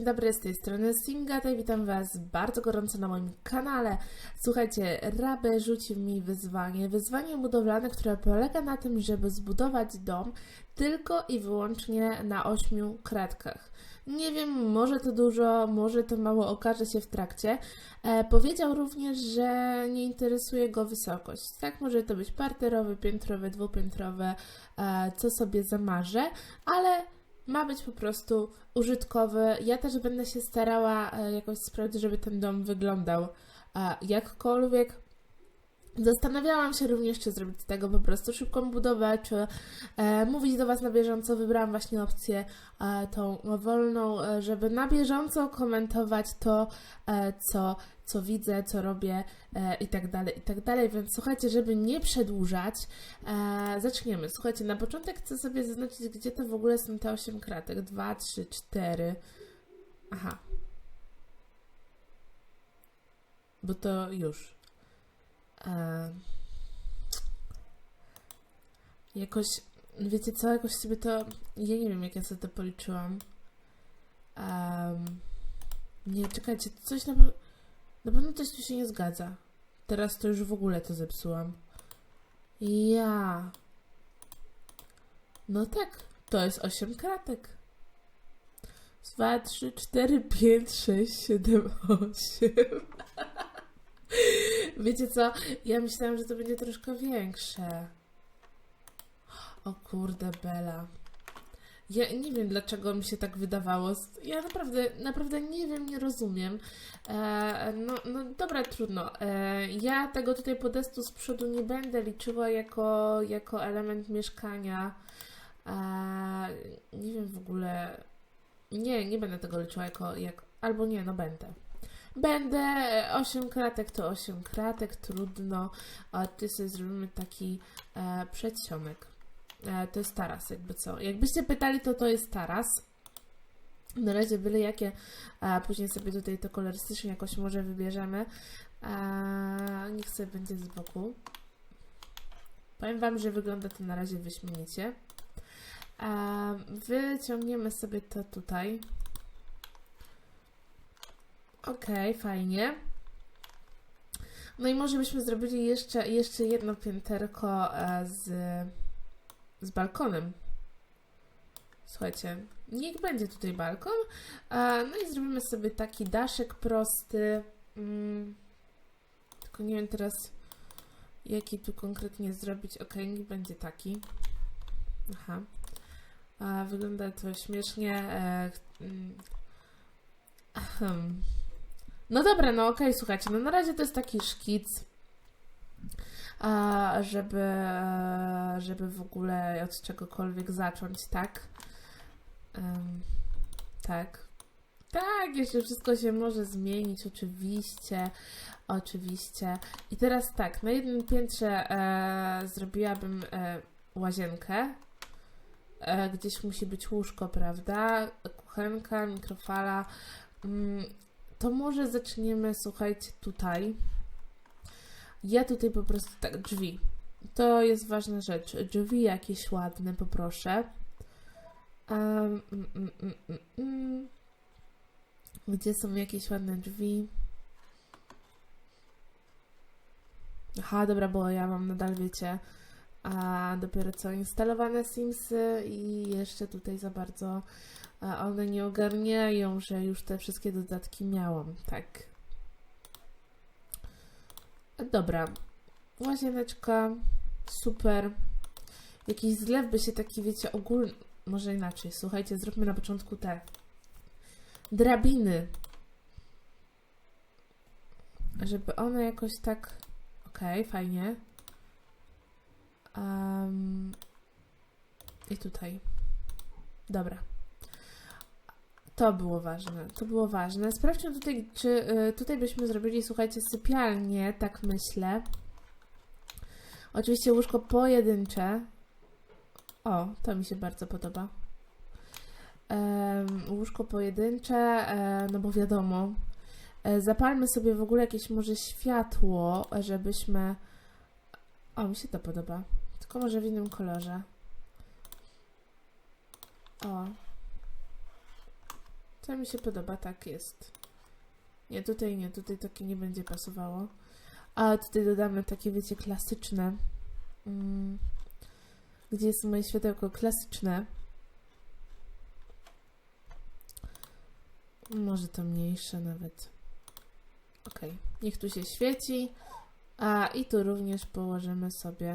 dzień dobry, z tej strony Singata i witam Was bardzo gorąco na moim kanale. Słuchajcie, Rabe rzucił mi wyzwanie, wyzwanie budowlane, które polega na tym, żeby zbudować dom tylko i wyłącznie na ośmiu kratkach. Nie wiem, może to dużo, może to mało, okaże się w trakcie. E, powiedział również, że nie interesuje go wysokość. Tak, może to być parterowy, piętrowy, dwupiętrowy, e, co sobie zamarzę, ale ma być po prostu użytkowy. Ja też będę się starała e, jakoś sprawić, żeby ten dom wyglądał e, jakkolwiek. Zastanawiałam się również, czy zrobić z tego po prostu szybką budowę, czy e, mówić do Was na bieżąco. Wybrałam właśnie opcję e, tą wolną, e, żeby na bieżąco komentować to, e, co, co widzę, co robię e, i tak dalej, i tak dalej. Więc słuchajcie, żeby nie przedłużać, e, zaczniemy. Słuchajcie, na początek chcę sobie zaznaczyć, gdzie to w ogóle są te 8 kratek. 2, 3, 4. Aha. Bo to już. E, jakoś, wiecie co, jakoś sobie to, ja nie wiem jak ja sobie to policzyłam. Em, nie, czekajcie, coś na, na pewno coś tu się nie zgadza. Teraz to już w ogóle to zepsułam. Ja. No tak, to jest 8 kratek. 2, 3, 4, 5, 6, 7, 8. Wiecie co? Ja myślałam, że to będzie troszkę większe. O kurde, Bela. Ja nie wiem, dlaczego mi się tak wydawało. Ja naprawdę, naprawdę nie wiem, nie rozumiem. E, no, no dobra, trudno. E, ja tego tutaj podestu z przodu nie będę liczyła jako, jako element mieszkania. E, nie wiem w ogóle. Nie, nie będę tego liczyła jako, jako. Albo nie, no będę. Będę 8 kratek to 8 kratek, trudno. A ty sobie zrobimy taki e. E, to jest taras, jakby co. Jakbyście pytali, to to jest taras. Na razie byle jakie, a później sobie tutaj to kolorystycznie jakoś może wybierzemy. A, niech sobie będzie z boku. Powiem Wam, że wygląda to na razie wyśmienicie. A, wyciągniemy sobie to tutaj. Okej, fajnie. No i może byśmy zrobili jeszcze, jeszcze jedno pięterko e, z, z balkonem. Słuchajcie, niech będzie tutaj balkon. E, no i zrobimy sobie taki daszek prosty. Mm, tylko nie wiem teraz, jaki tu konkretnie zrobić. Ok, niech będzie taki. Aha. E, wygląda to śmiesznie. Mm, ahem. No dobra, no okej, słuchajcie, no na razie to jest taki szkic, żeby, żeby w ogóle od czegokolwiek zacząć, tak? Tak. Tak, jeszcze wszystko się może zmienić, oczywiście, oczywiście. I teraz tak, na jednym piętrze e, zrobiłabym e, łazienkę. E, gdzieś musi być łóżko, prawda? Kuchenka, mikrofala. Mm, to może zaczniemy, słuchajcie, tutaj. Ja tutaj po prostu tak, drzwi. To jest ważna rzecz. Drzwi jakieś ładne, poproszę. Um, mm, mm, mm. Gdzie są jakieś ładne drzwi? Aha, dobra, bo ja mam nadal, wiecie, a dopiero co instalowane Simsy i jeszcze tutaj za bardzo a one nie ogarniają, że już te wszystkie dodatki miałam, tak. Dobra. Łazieneczka, super. Jakiś zlew by się taki, wiecie, ogólny... Może inaczej, słuchajcie, zróbmy na początku te drabiny. Żeby one jakoś tak... Okej, okay, fajnie. Um, I tutaj. Dobra. To było ważne, to było ważne. Sprawdźmy tutaj, czy y, tutaj byśmy zrobili, słuchajcie, sypialnię, tak myślę. Oczywiście łóżko pojedyncze. O, to mi się bardzo podoba. Łóżko pojedyncze, e, no bo wiadomo. E, zapalmy sobie w ogóle jakieś może światło, żebyśmy... O, mi się to podoba. Tylko może w innym kolorze. O, To mi się podoba, tak jest. Nie, tutaj nie, tutaj takie nie będzie pasowało. A tutaj dodamy takie, wiecie, klasyczne. Mm. Gdzie jest moje światełko klasyczne? Może to mniejsze nawet. Ok, niech tu się świeci. A i tu również położymy sobie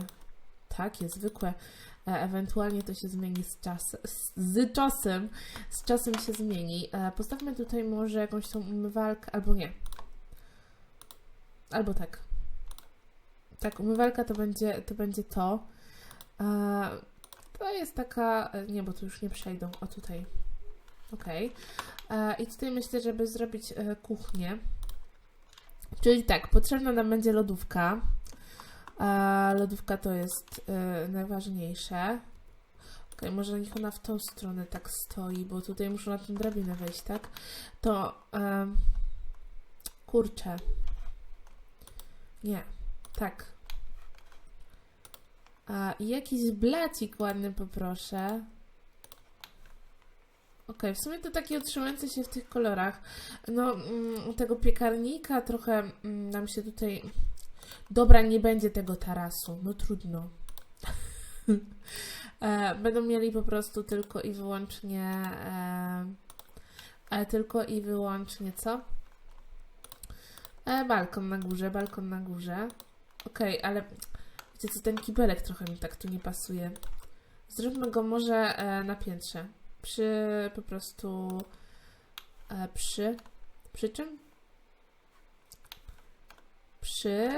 takie zwykłe. E, ewentualnie to się zmieni z, czas, z, z czasem. Z czasem się zmieni. E, postawmy tutaj może jakąś tą umywalkę, albo nie. Albo tak. Tak, umywalka to będzie to. Będzie to. E, to jest taka. Nie, bo tu już nie przejdą. O tutaj. E, I tutaj myślę, żeby zrobić kuchnię. Czyli tak, potrzebna nam będzie lodówka. A lodówka to jest e, najważniejsze. Okej, może niech ona w tą stronę tak stoi, bo tutaj muszę na tę drabinę wejść, tak? To em, kurczę. Nie, tak. A, jakiś blacik ładny poproszę. Okej, w sumie to takie utrzymujące się w tych kolorach. No, mm, tego piekarnika trochę mm, nam się tutaj. Dobra, nie będzie tego tarasu. No trudno. e, będą mieli po prostu tylko i wyłącznie. E, e, tylko i wyłącznie co? Balkon na górze, balkon na górze. Okej, ale wiecie co, ten kibelek trochę mi tak tu nie pasuje. Zróbmy go może na piętrze. Przy po prostu. Przy. Przy czym? Przy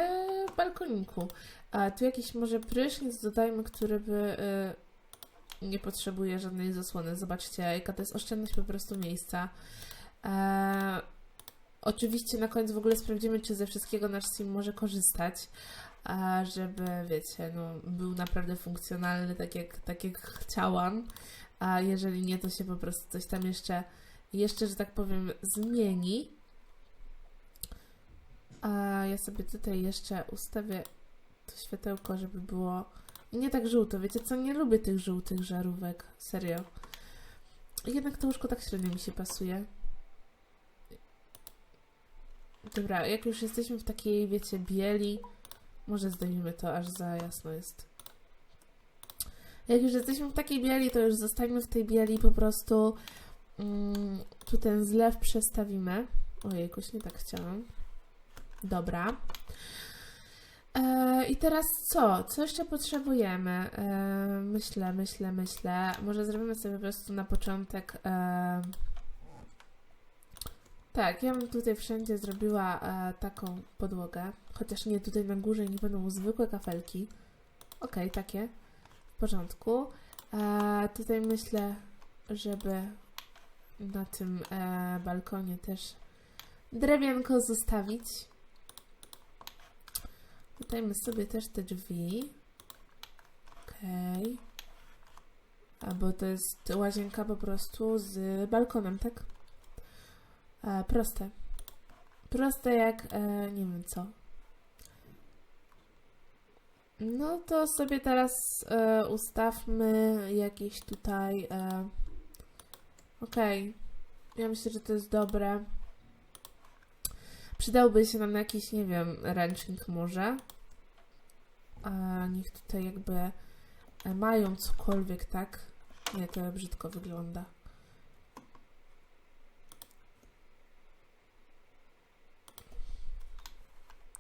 balkoniku. A tu jakiś może prysznic dodajmy, który by e, nie potrzebuje żadnej zasłony. Zobaczcie, jaka to jest oszczędność po prostu miejsca. E, oczywiście na koniec w ogóle sprawdzimy, czy ze wszystkiego nasz sim może korzystać, a żeby, wiecie, no, był naprawdę funkcjonalny, tak jak, tak jak chciałam. A jeżeli nie, to się po prostu coś tam jeszcze, jeszcze, że tak powiem, zmieni. A ja sobie tutaj jeszcze ustawię to światełko, żeby było nie tak żółto. Wiecie co, nie lubię tych żółtych żarówek. Serio. Jednak to łóżko tak średnio mi się pasuje. Dobra, jak już jesteśmy w takiej, wiecie, bieli, może zdejmijmy to, aż za jasno jest. Jak już jesteśmy w takiej bieli, to już zostańmy w tej bieli po prostu. Mm, tu ten zlew przestawimy. Ojej, jakoś nie tak chciałam. Dobra. E, I teraz co? Co jeszcze potrzebujemy? E, myślę, myślę, myślę. Może zrobimy sobie po prostu na początek. E, tak, ja bym tutaj wszędzie zrobiła taką podłogę. Chociaż nie, tutaj na górze nie będą zwykłe kafelki. Okej, takie. W porządku. Tutaj myślę, żeby na tym balkonie też drewienko zostawić. Dajmy sobie też te drzwi. Okej. Albo to jest łazienka po prostu z balkonem, tak? E, proste. Proste jak e, nie wiem co. No to sobie teraz e, ustawmy jakieś tutaj. E. Ja myślę, że to jest dobre. Przydałby się nam jakiś, nie wiem, ręcznik może. A niech tutaj jakby e, mają cokolwiek, tak? Nie, to brzydko wygląda.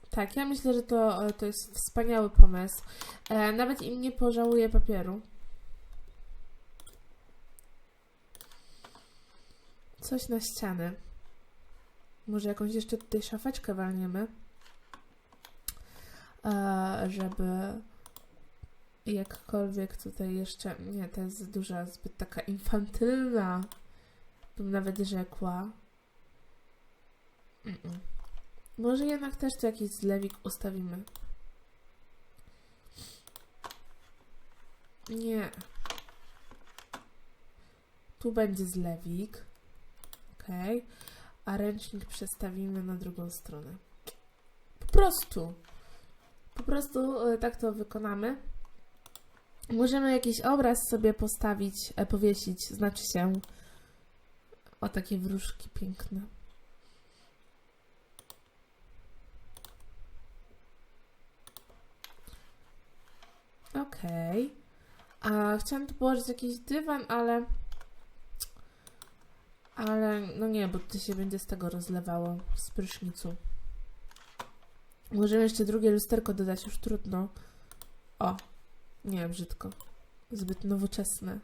Tak, ja myślę, że to, e, to jest wspaniały pomysł. E, nawet im nie pożałuję papieru. Coś na ścianę. Może jakąś jeszcze tutaj szafeczkę walniemy, e, żeby jakkolwiek tutaj jeszcze... Nie, to jest duża, zbyt taka infantylna, bym nawet rzekła. Mm-mm. Może jednak też tu jakiś zlewik ustawimy. Nie. Tu będzie zlewik. Okej. A ręcznik przestawimy na drugą stronę. Po prostu. Po prostu e, tak to wykonamy. Możemy jakiś obraz sobie postawić, e, powiesić, znaczy się O, takie wróżki piękne. Okej. A chciałam tu położyć jakiś dywan, ale... Ale no nie, bo to się będzie z tego rozlewało, z prysznicu. Możemy jeszcze drugie lusterko dodać, już trudno. O, nie, brzydko. Zbyt nowoczesne.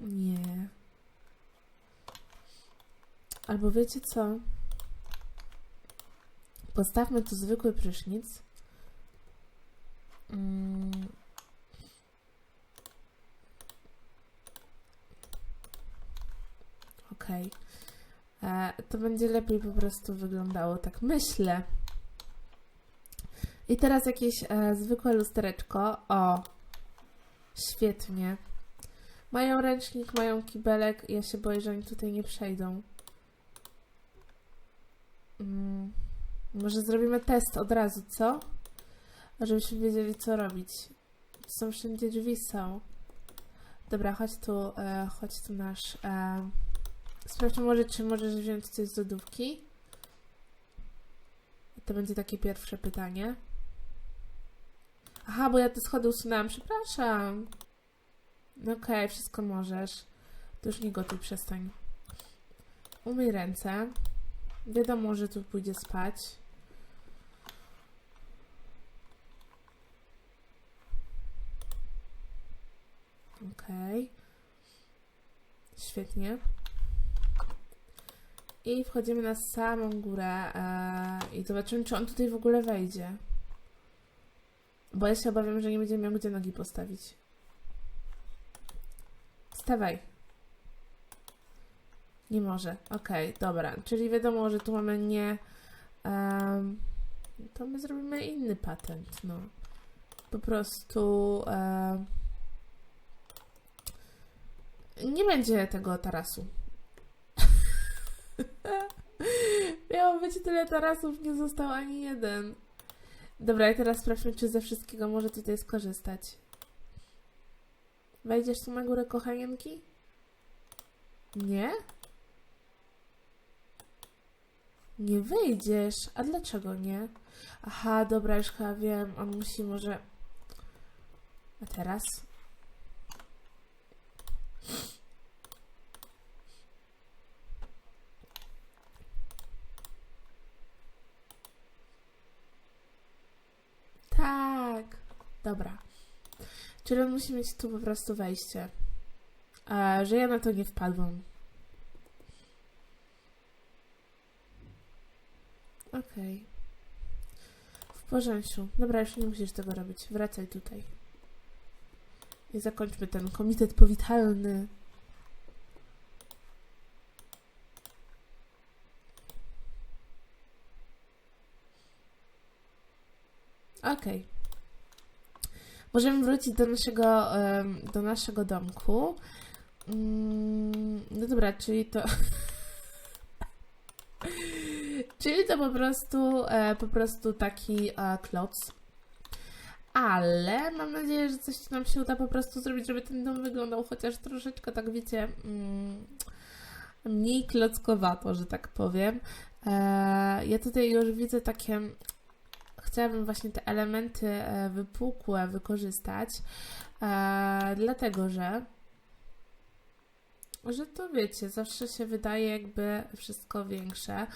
Nie. Albo wiecie co? Postawmy tu zwykły prysznic. Mm. Okej. E, To będzie lepiej po prostu wyglądało, tak myślę. I teraz jakieś e, zwykłe lustereczko. O! Świetnie. Mają ręcznik, mają kibelek. Ja się boję, że oni tutaj nie przejdą. Mm. Może zrobimy test od razu, co? Żebyśmy wiedzieli, co robić. Są wszędzie drzwi, są. Dobra, chodź tu, e, chodź tu nasz. E, sprawdźmy może, czy możesz wziąć coś z lodówki. To będzie takie pierwsze pytanie. Aha, bo ja te schody usunęłam, przepraszam. Okej, wszystko możesz. To już nie gotuj, przestań. Umyj ręce. Wiadomo, że tu pójdzie spać. Okej. Świetnie. I wchodzimy na samą górę e, i zobaczymy, czy on tutaj w ogóle wejdzie. Bo ja się obawiam, że nie będzie miał gdzie nogi postawić. Wstawaj. Nie może. Okej, dobra. Czyli wiadomo, że tu mamy nie... to my zrobimy inny patent, no. Po prostu... em, nie będzie tego tarasu. Być tyle tarasów, nie został ani jeden. Dobra, i teraz sprawdźmy, czy ze wszystkiego może tutaj skorzystać. Wejdziesz tu na górę, kochanienki? Nie? Nie wyjdziesz. A dlaczego nie? Aha, dobra, już chyba wiem. On musi może... A teraz? Tak. Dobra. Czyli on musi mieć tu po prostu wejście. E, że ja na to nie wpadłam. Okej. W porządku. Dobra, już nie musisz tego robić. Wracaj tutaj. I zakończmy ten komitet powitalny. Okej. Możemy wrócić do naszego, do naszego domku. Mm, no dobra, czyli to. czyli to po prostu, e, po prostu taki e, kloc. Ale mam nadzieję, że coś nam się uda po prostu zrobić, żeby ten dom wyglądał chociaż troszeczkę, tak wiecie, mm, mniej klockowato, że tak powiem. E, ja tutaj już widzę takie chciałabym właśnie te elementy e, wypukłe wykorzystać, e, dlatego że że to wiecie, zawsze się wydaje jakby wszystko większe.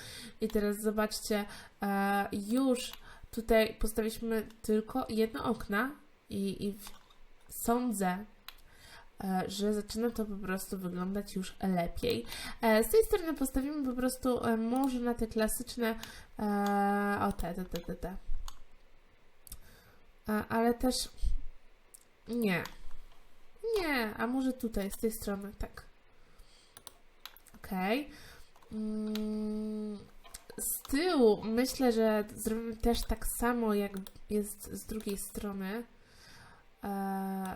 I teraz zobaczcie, e, już tutaj postawiliśmy tylko jedno okna i, i sądzę, że zaczyna to po prostu wyglądać już lepiej. Z tej strony postawimy po prostu może na te klasyczne, o te, te, te, te, te. Ale też nie. Nie, a może tutaj, z tej strony, tak. Okej. Mm, Z tyłu myślę, że zrobimy też tak samo, jak jest z drugiej strony, e,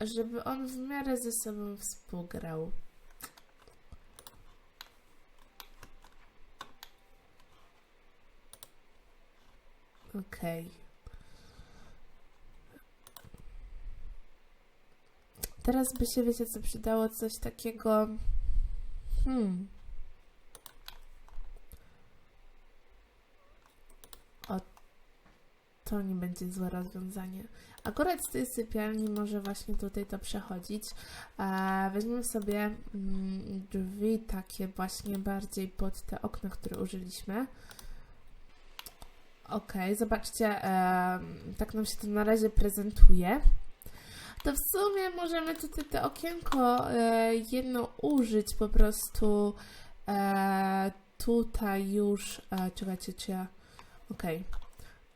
żeby on w miarę ze sobą współgrał. Okej. Teraz by się, wiecie co, przydało coś takiego... Hmm... O, to nie będzie złe rozwiązanie. Akurat z tej sypialni może właśnie tutaj to przechodzić. E, weźmiemy sobie mm, drzwi takie właśnie bardziej pod te okna, które użyliśmy. Ok, zobaczcie, e, tak nam się to na razie prezentuje. To w sumie możemy tutaj to okienko e, jedno użyć po prostu e, tutaj już. E, czekajcie, czy ja. Okej.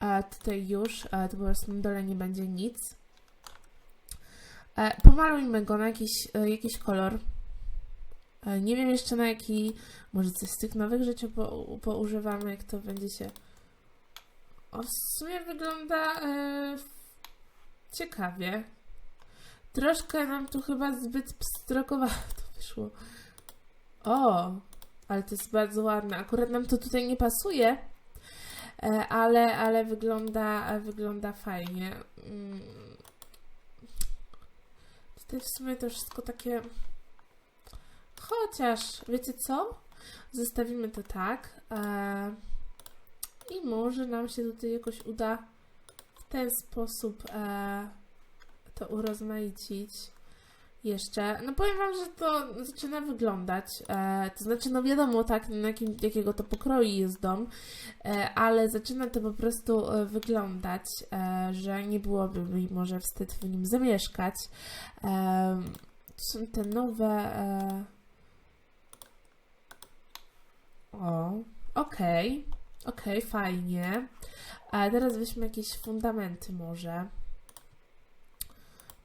E, tutaj już, e, to po prostu na dole nie będzie nic. E, pomalujmy go na jakiś, e, jakiś kolor. E, nie wiem jeszcze na jaki, może coś z tych nowych rzeczy po, poużywamy, jak to będzie się... O, w sumie wygląda e, ciekawie. Troszkę nam tu chyba zbyt pstrokowato wyszło. O, ale to jest bardzo ładne. Akurat nam to tutaj nie pasuje, E, ale, ale wygląda, wygląda fajnie. Mm. Tutaj w sumie to wszystko takie. Chociaż, wiecie co? Zostawimy to tak. E, I może nam się tutaj jakoś uda w ten sposób e, to urozmaicić jeszcze. No powiem Wam, że to zaczyna wyglądać. E, to znaczy, no wiadomo, tak, na jakim, jakiego to pokroju jest dom, e, ale zaczyna to po prostu e, wyglądać, e, że nie byłoby mi może wstyd w nim zamieszkać. E, to są te nowe. E, o, okej, okej, fajnie. A teraz weźmy jakieś fundamenty może.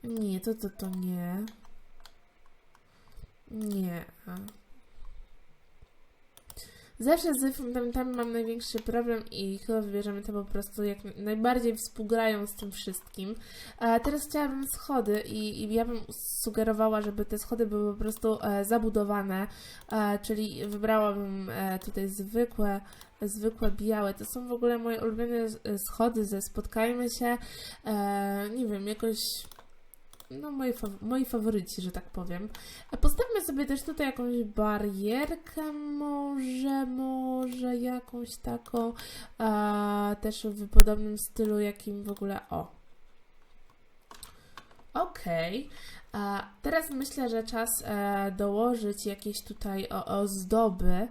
Nie, to to to nie. Nie. Zawsze z fundamentami mam największy problem i chyba wybierzemy to po prostu jak najbardziej współgrają z tym wszystkim. A teraz chciałabym schody i, i ja bym sugerowała, żeby te schody były po prostu e, zabudowane, e, czyli wybrałabym e, tutaj zwykłe zwykłe białe. To są w ogóle moje ulubione schody ze Spotkajmy się. E, nie wiem, jakoś no, moi, faw moi faworyci, że tak powiem. A postawmy sobie też tutaj jakąś barierkę, może, może jakąś taką, a, też w podobnym stylu, jakim w ogóle, o. Okej. Okay. Teraz myślę, że czas e, dołożyć jakieś tutaj o, ozdoby.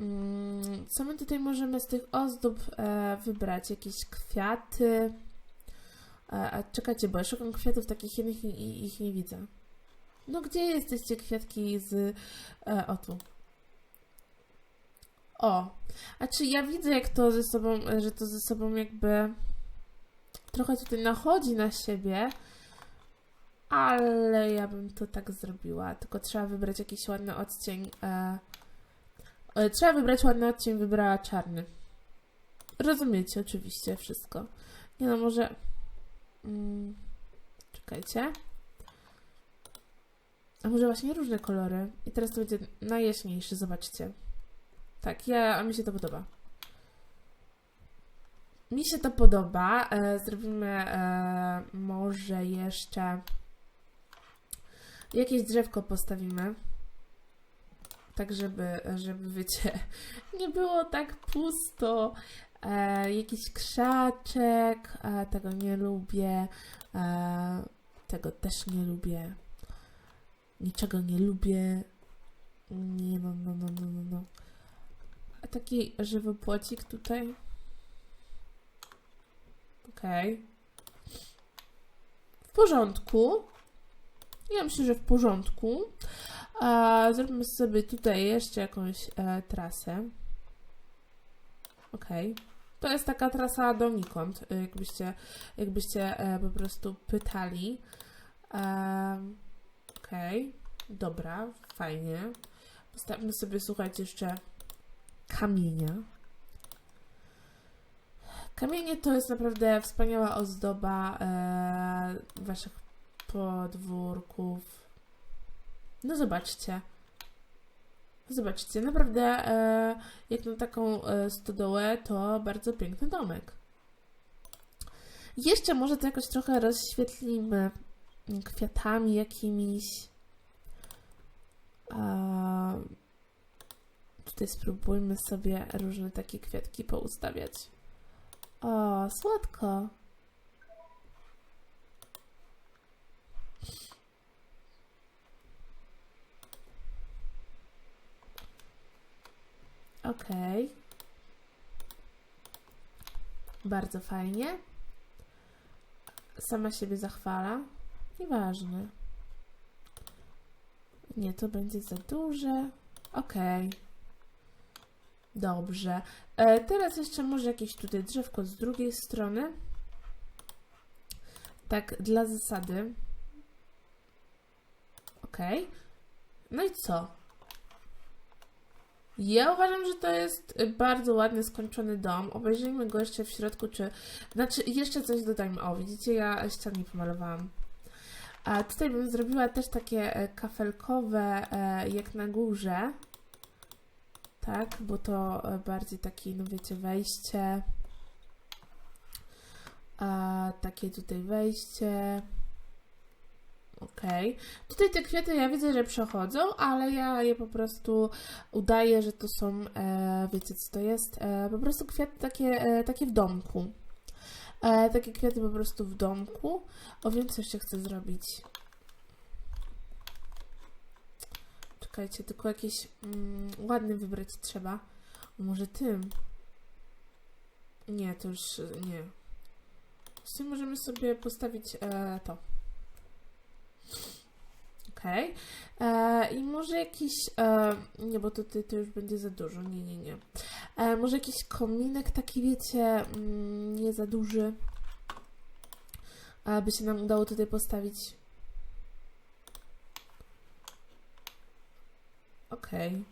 Mm, co my tutaj możemy z tych ozdób e, wybrać? Jakieś kwiaty, a, a czekajcie, bo ja szukam kwiatów takich jednych i, i ich nie widzę. No gdzie jesteście kwiatki z... E, o tu. O. A czy ja widzę jak to ze sobą, że to ze sobą jakby trochę tutaj nachodzi na siebie, ale ja bym to tak zrobiła. Tylko trzeba wybrać jakiś ładny odcień. E, e, trzeba wybrać ładny odcień, wybrała czarny. Rozumiecie oczywiście wszystko. Nie no, może... Mm, czekajcie. A może właśnie różne kolory. I teraz to będzie najjaśniejszy, zobaczcie. Tak, ja, a mi się to podoba. Mi się to podoba. E, zrobimy e, może jeszcze jakieś drzewko postawimy. Tak, żeby, żeby wiecie, nie było tak pusto. E, jakiś krzaczek, e, tego nie lubię, e, tego też nie lubię, niczego nie lubię, nie no, no, no, no, no, no. A taki żywy płocik tutaj, okej, okay. w porządku, ja myślę, że w porządku, a, zrobimy sobie tutaj jeszcze jakąś e, trasę, okej, okay. To jest taka trasa donikąd, y, jakbyście, jakbyście e, po prostu pytali. E, Okej, okay. dobra, fajnie. Postawmy sobie, słuchajcie, jeszcze kamienia. Kamienie to jest naprawdę wspaniała ozdoba e, waszych podwórków. No zobaczcie. Zobaczcie, naprawdę e, jak na taką e, stodołę to bardzo piękny domek. Jeszcze może to jakoś trochę rozświetlimy. kwiatami jakimiś. A, tutaj spróbujmy sobie różne takie kwiatki poustawiać. O, słodko. Okej. Bardzo fajnie. Sama siebie zachwala. Nieważne. Nie, to będzie za duże. Okej. Dobrze. E, teraz jeszcze może jakieś tutaj drzewko z drugiej strony. Tak, dla zasady. Okej. No i co? Ja uważam, że to jest y, bardzo ładny, skończony dom. Obejrzyjmy go jeszcze w środku, czy... Znaczy, jeszcze coś dodajmy. O, widzicie, ja ścian nie pomalowałam. A tutaj bym zrobiła też takie e, kafelkowe, e, jak na górze. Tak, bo to e, bardziej taki, no wiecie, wejście. A, takie tutaj wejście. Okej. Tutaj te kwiaty ja widzę, że przechodzą, ale ja je po prostu udaję, że to są, e, wiecie co to jest? E, po prostu kwiaty takie, e, takie w domku. E, takie kwiaty po prostu w domku. O, wiem co jeszcze chcę zrobić. Czekajcie, tylko jakiś mm, ładny wybrać trzeba. Może tym? Nie, to już e, nie. Właśnie możemy sobie postawić e, to. Okej. E, I może jakiś. E, nie, bo to, to, to już będzie za dużo. Nie, nie, nie. E, może jakiś kominek taki, wiecie, mm, nie za duży. Aby się nam udało tutaj postawić. Okej.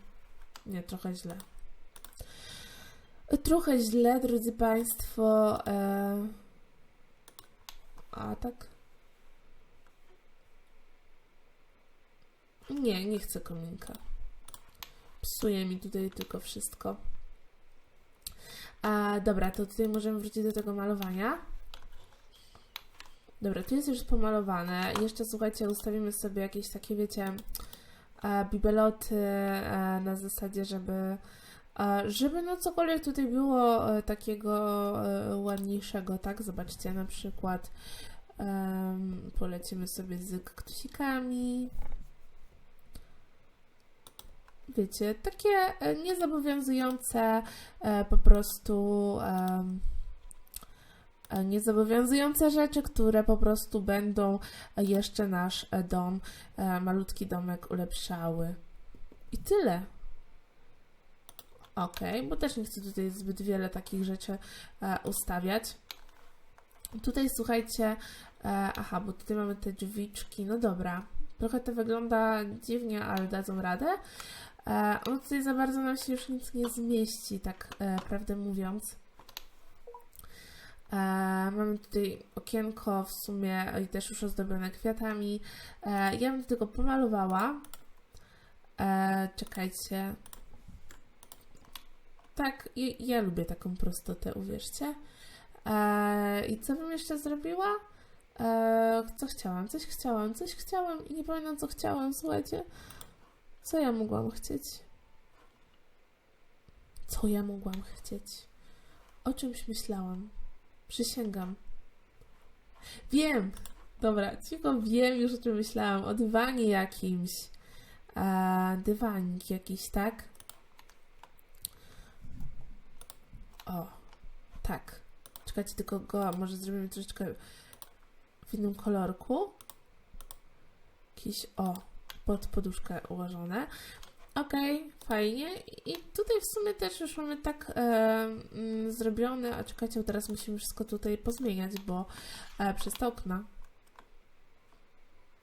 Nie, trochę źle. Trochę źle, drodzy Państwo. E, a tak. Nie, nie chcę kominka. Psuje mi tutaj tylko wszystko. A, dobra, to tutaj możemy wrócić do tego malowania. Dobra, tu jest już pomalowane. Jeszcze słuchajcie, ustawimy sobie jakieś takie, wiecie, e, bibeloty e, na zasadzie, żeby e, żeby no cokolwiek tutaj było e, takiego e, ładniejszego, tak? Zobaczcie, na przykład em, polecimy sobie z kaktusikami. Wiecie, takie e, niezobowiązujące e, po prostu e, niezobowiązujące rzeczy, które po prostu będą jeszcze nasz dom, malutki domek ulepszały. I tyle. Ok, bo też nie chcę tutaj zbyt wiele takich rzeczy ustawiać. Tutaj słuchajcie, aha, bo tutaj mamy te drzwiczki, no dobra. Trochę to wygląda dziwnie, ale dadzą radę. E, no tutaj za bardzo nam się już nic nie zmieści, tak e, prawdę mówiąc. E, mamy tutaj okienko w sumie i też już ozdobione kwiatami. Ja bym tylko pomalowała. Czekajcie. Tak, ja, ja lubię taką prostotę, uwierzcie. I co bym jeszcze zrobiła? Co chciałam? Coś chciałam, coś chciałam i nie pamiętam co chciałam, słuchajcie. Co ja mogłam chcieć? Co ja mogłam chcieć? O czymś myślałam. Przysięgam. Wiem! Dobra, cicho wiem już o czym myślałam. O dywanie jakimś. E, dywanik jakiś, tak? O, tak. Czekajcie, tylko go może zrobimy troszeczkę w innym kolorku. Jakiś, o, pod poduszkę ułożone. Okej, fajnie. I tutaj w sumie też już mamy tak e, mm, zrobione, a czekajcie, teraz musimy wszystko tutaj pozmieniać, bo e, przez te okna.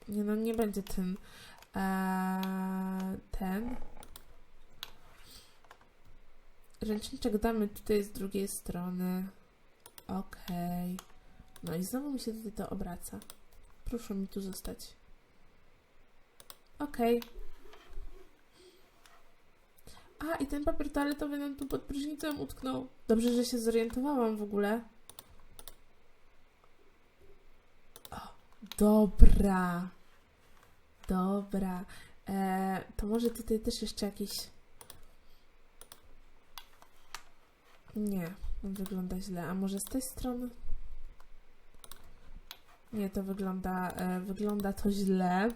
Nie no, nie będzie ten e, ten. Ręczniczek damy tutaj z drugiej strony. Okej. No i znowu mi się tutaj to obraca. Proszę mi tu zostać. Okej. A, i ten papier toaletowy nam tu pod prysznicem utknął. Dobrze, że się zorientowałam w ogóle. O, Dobra. Dobra. E, to może tutaj też jeszcze jakiś. Nie, wygląda źle. A może z tej strony? Nie, to wygląda, e, wygląda to źle.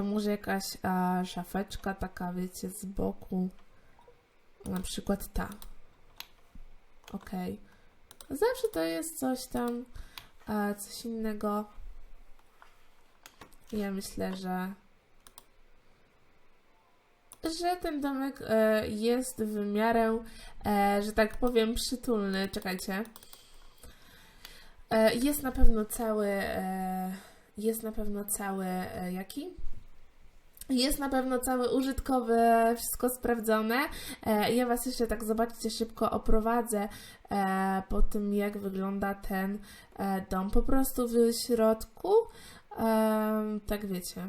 To może jakaś e, szafeczka taka, wiecie, z boku. Na przykład ta. Okej. Zawsze to jest coś tam, e, coś innego. Ja myślę, że że ten domek e, jest w miarę, e, że tak powiem, przytulny. Czekajcie. E, jest na pewno cały, e, jest na pewno cały, e, jaki? Jest na pewno cały użytkowy, wszystko sprawdzone. E, ja Was jeszcze tak zobaczcie szybko oprowadzę e, po tym, jak wygląda ten e, dom. Po prostu w środku, tak wiecie,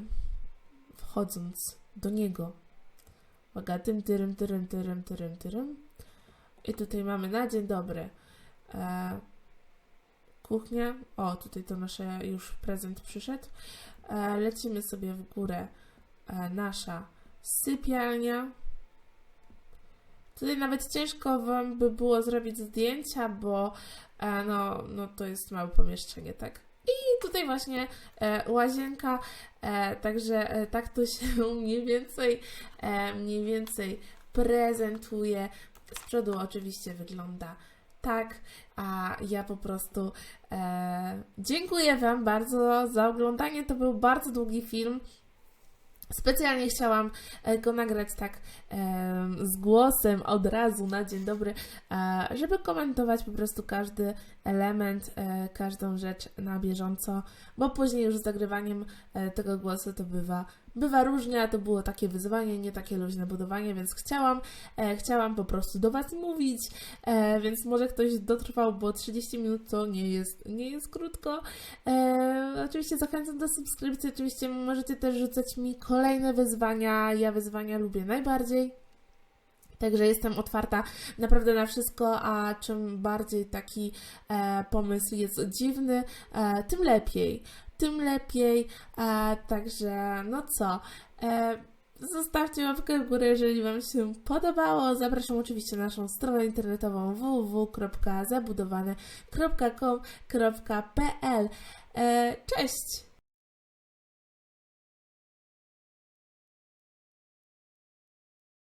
wchodząc do niego. Uwaga, tym, tyrym, tyrym, tyrym, tyrym, tyrym. I tutaj mamy na dzień dobry. Kuchnia. O, tutaj to nasze już prezent przyszedł. Lecimy sobie w górę. E, nasza sypialnia. Tutaj nawet ciężko Wam by było zrobić zdjęcia, bo e, no, no to jest małe pomieszczenie, tak? I tutaj właśnie e, łazienka, także tak to się mniej więcej, mniej więcej prezentuje. Z przodu oczywiście wygląda tak, a ja po prostu dziękuję Wam bardzo za oglądanie. To był bardzo długi film. Specjalnie chciałam e, go nagrać tak z głosem od razu na dzień dobry, e, żeby komentować po prostu każdy element, e, każdą rzecz na bieżąco, bo później już z nagrywaniem tego głosu to bywa, bywa różnie, to było takie wyzwanie, nie takie luźne budowanie, więc chciałam, e, chciałam po prostu do Was mówić, e, więc może ktoś dotrwał, bo 30 minut to nie jest, nie jest krótko. E, oczywiście zachęcam do subskrypcji, oczywiście możecie też rzucać mi kolejne wyzwania, ja wyzwania lubię najbardziej. Także jestem otwarta naprawdę na wszystko, a czym bardziej taki e, pomysł jest dziwny, e, tym lepiej. Tym lepiej. E, także, no co? E, Zostawcie łapkę w górę, jeżeli Wam się podobało. Zapraszam oczywiście na naszą stronę internetową www.zabudowane.com.pl. E, Cześć!